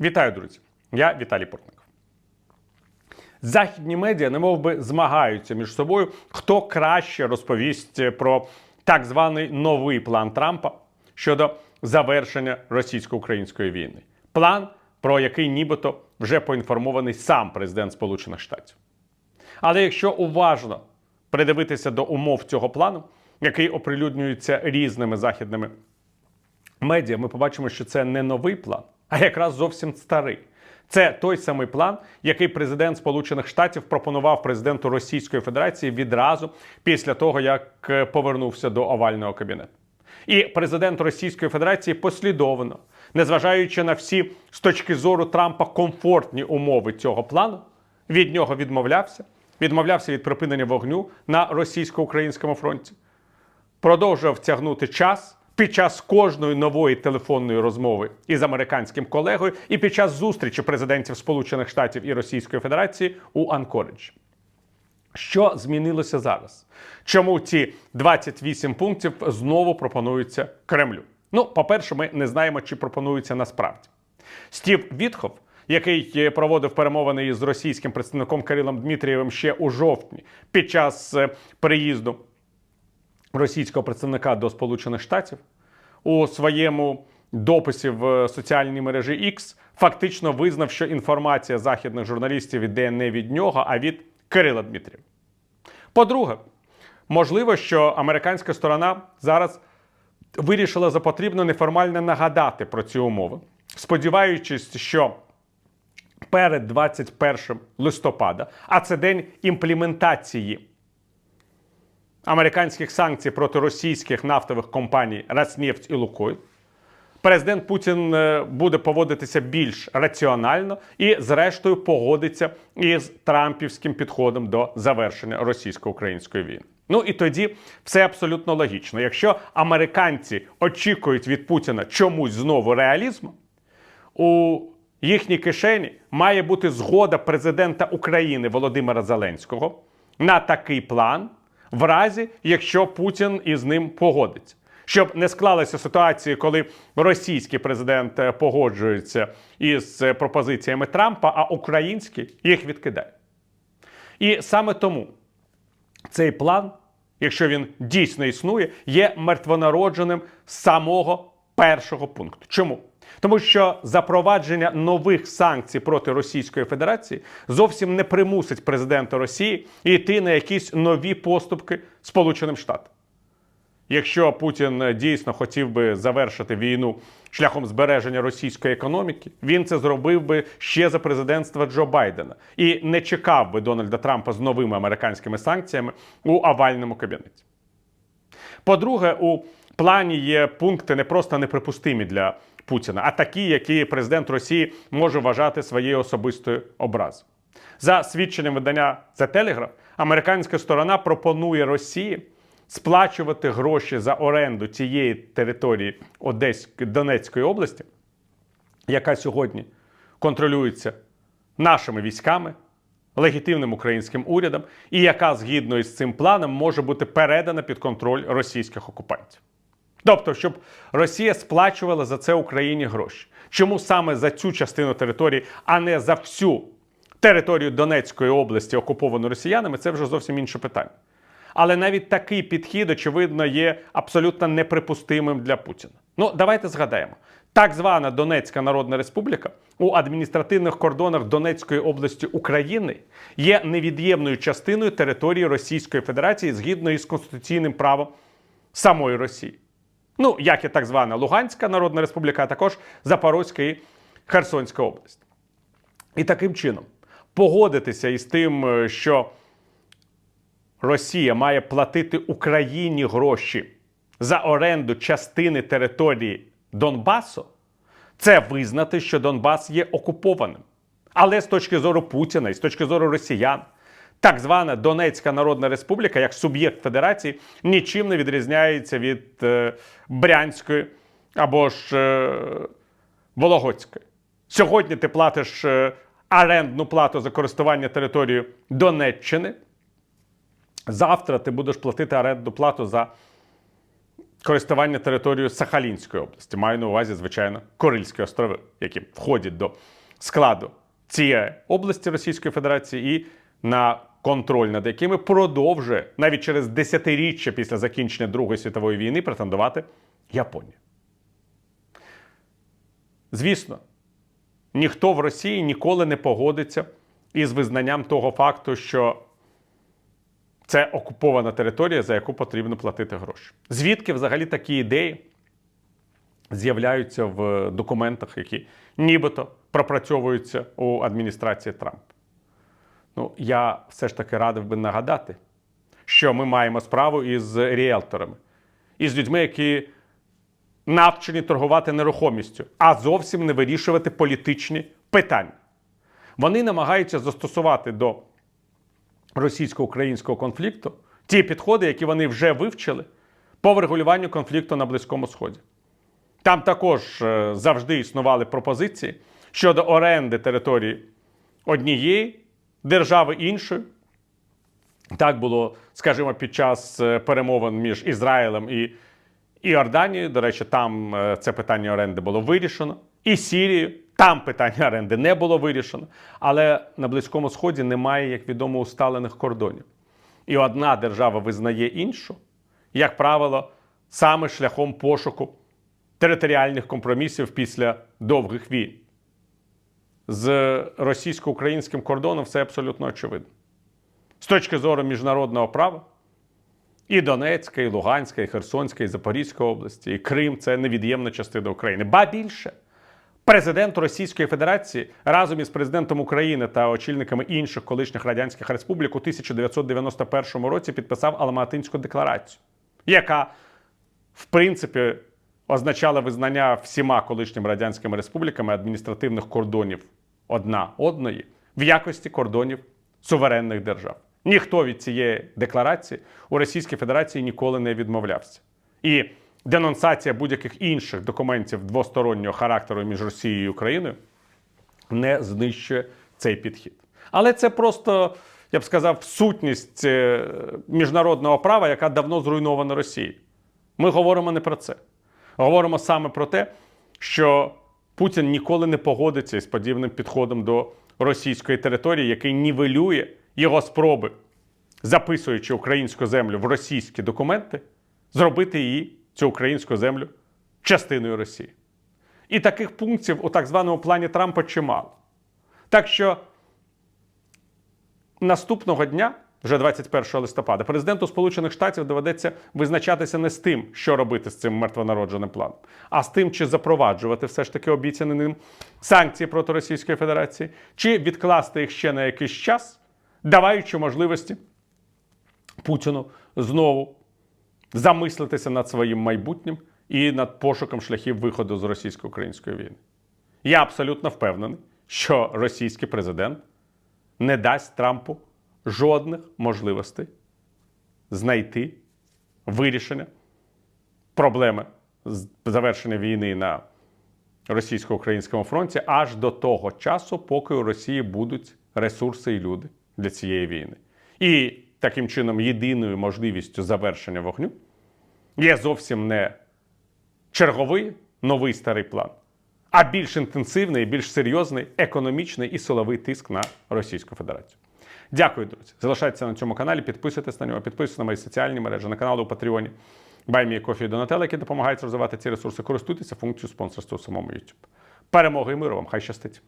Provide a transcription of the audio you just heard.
Вітаю, друзі! Я Віталій Портников. Західні медіа немов би змагаються між собою, хто краще розповість про так званий новий план Трампа щодо завершення російсько-української війни. План, про який нібито вже поінформований сам президент Сполучених Штатів. Але якщо уважно придивитися до умов цього плану, який оприлюднюється різними західними медіа, ми побачимо, що це не новий план, а якраз зовсім старий. Це той самий план, який президент Сполучених Штатів пропонував президенту Російської Федерації відразу після того, як е, повернувся до овального кабінету. І президент Російської Федерації послідовно, незважаючи на всі з точки зору Трампа комфортні умови цього плану, від нього відмовлявся, відмовлявся від припинення вогню на російсько-українському фронті продовжував тягнути час під час кожної нової телефонної розмови із американським колегою і під час зустрічі президентів Сполучених Штатів і Російської Федерації у Анкориджі. Що змінилося зараз? Чому ці 28 пунктів знову пропонуються Кремлю? Ну, по-перше, ми не знаємо, чи пропонуються насправді. Стів Вітхов, який е, проводив перемовини із російським представником Кирилом Дмитрієвим ще у жовтні під час е, приїзду російського представника до Сполучених Штатів у своєму дописі в соціальній мережі X фактично визнав, що інформація західних журналістів іде не від нього, а від Кирила Дмитрієва. По-друге, можливо, що американська сторона зараз вирішила за потрібно неформально нагадати про ці умови, сподіваючись, що перед 21 листопада, а це день імплементації американських санкцій проти російських нафтових компаній Роснефть і Лукойл, президент Путін е, буде поводитися більш раціонально і, зрештою, погодиться із трампівським підходом до завершення російсько-української війни. Ну і тоді все абсолютно логічно. Якщо американці очікують від Путіна чомусь знову реалізму, у їхній кишені має бути згода президента України Володимира Зеленського на такий план, в разі якщо Путін із ним погодиться. Щоб не склалася ситуація, коли російський президент е, погоджується із е, пропозиціями Трампа, а український їх відкидає. І саме тому цей план, якщо він дійсно існує, є мертвонародженим самого першого пункту. Чому? Тому що запровадження нових санкцій проти Російської Федерації зовсім не примусить президента Росії йти на якісь нові поступки Сполученим Штатам. Якщо Путін дійсно хотів би завершити війну шляхом збереження російської економіки, він це зробив би ще за президентства Джо Байдена і не чекав би Дональда Трампа з новими американськими санкціями у овальному кабінеті. По-друге, у плані є пункти не просто неприпустимі для Путіна, а такі, які президент Росії може вважати своєю особистою образою. За свідченням видання The Telegraph, американська сторона пропонує Росії сплачувати гроші за оренду цієї території Одеської Донецької області, яка сьогодні контролюється нашими військами, легітимним українським урядом, і яка згідно із цим планом може бути передана під контроль російських окупантів. Тобто, щоб Росія сплачувала за це Україні гроші. Чому саме за цю частину території, а не за всю територію Донецької області, окуповану росіянами, це вже зовсім інше питання. Але навіть такий підхід, очевидно, є абсолютно неприпустимим для Путіна. Ну, давайте згадаємо. Так звана Донецька Народна Республіка у адміністративних кордонах Донецької області України є невід'ємною частиною території Російської Федерації згідно із конституційним правом самої Росії. Ну, як і так звана Луганська Народна Республіка, а також Запорозька і Херсонська область. І таким чином погодитися із тим, е, що Росія має платити Україні гроші за оренду частини території Донбасу, це визнати, що Донбас є окупованим. Але з точки зору Путіна і з точки зору росіян, так звана Донецька Народна Республіка, як суб'єкт федерації, нічим не відрізняється від е, Брянської або ж е, Вологодської. Сьогодні ти платиш е, орендну плату за користування територією Донеччини. Завтра ти будеш платити орендну плату за користування територією Сахалінської області. Маю на увазі, звичайно, Корильські острови, які входять до складу цієї області Російської Федерації і на контроль над якими продовжує навіть через десятиріччя після закінчення Другої світової війни претендувати Японія. Звісно, ніхто в Росії ніколи не погодиться із визнанням того факту, що це окупована територія, за яку потрібно платити гроші. Звідки взагалі такі ідеї з'являються в документах, які нібито пропрацьовуються у адміністрації Трампа? Ну, я все ж таки радив би нагадати, що ми маємо справу із ріелторами, із людьми, які навчені торгувати нерухомістю, а зовсім не вирішувати політичні питання. Вони намагаються застосувати до російсько-українського конфлікту ті підходи, які вони вже вивчили по врегулюванню конфлікту на Близькому Сході. Там також е, завжди існували пропозиції щодо оренди території однієї держави іншої. Так було, скажімо, під час е, перемовин між Ізраїлем і Іорданією. До речі, там е, це питання оренди було вирішено. І Сірією. Там питання оренди не було вирішено. Але на Близькому Сході немає, як відомо, усталених кордонів. І одна держава визнає іншу, як правило, саме шляхом пошуку територіальних компромісів після довгих війн. З російсько-українським кордоном все абсолютно очевидно. З точки зору міжнародного права, і Донецька, і Луганська, і Херсонська, і Запорізька області, і Крим це невід'ємна частина України. Ба більше, президент Російської Федерації разом із президентом України та очільниками інших колишніх радянських республік у 1991 році підписав Алматинську декларацію, яка, в принципі, означала визнання всіма колишніми радянськими республіками адміністративних кордонів одна одної в якості кордонів суверенних держав. Ніхто від цієї декларації у Російській Федерації ніколи не відмовлявся. І денонсація будь-яких інших документів двостороннього характеру між Росією і Україною не знищує цей підхід. Але це просто, я б сказав, сутність е, міжнародного права, яка давно зруйнована Росією. Ми говоримо не про це. Говоримо саме про те, що Путін ніколи не погодиться із подібним підходом до російської території, який нівелює його спроби, записуючи українську землю в російські документи, зробити її, цю українську землю, частиною Росії. І таких пунктів у так званому плані Трампа чимало. Так що наступного дня, вже 21 листопада, президенту Сполучених Штатів доведеться визначатися не з тим, що робити з цим мертвонародженим планом, а з тим, чи запроваджувати все ж таки обіцяні ним санкції проти Російської Федерації, чи відкласти їх ще на якийсь час, даваючи можливості Путіну знову замислитися над своїм майбутнім і над пошуком шляхів виходу з російсько-української війни. Я абсолютно впевнений, що російський президент не дасть Трампу жодних можливостей знайти вирішення проблеми завершення війни на російсько-українському фронті аж до того часу, поки у Росії будуть ресурси і люди для цієї війни. І таким чином єдиною можливістю завершення вогню є зовсім не черговий новий старий план, а більш інтенсивний, більш серйозний економічний і силовий тиск на Російську Федерацію. Дякую, друзі. Залишайтеся на цьому каналі, підписуйтесь на нього, підписуйтесь на мої соціальні мережі, на канал у Патреоні. Баймі Кофі і Донателла, які допомагають розвивати ці ресурси. Користуйтеся функцією спонсорства у самому YouTube. Перемоги і миру вам! Хай щастить!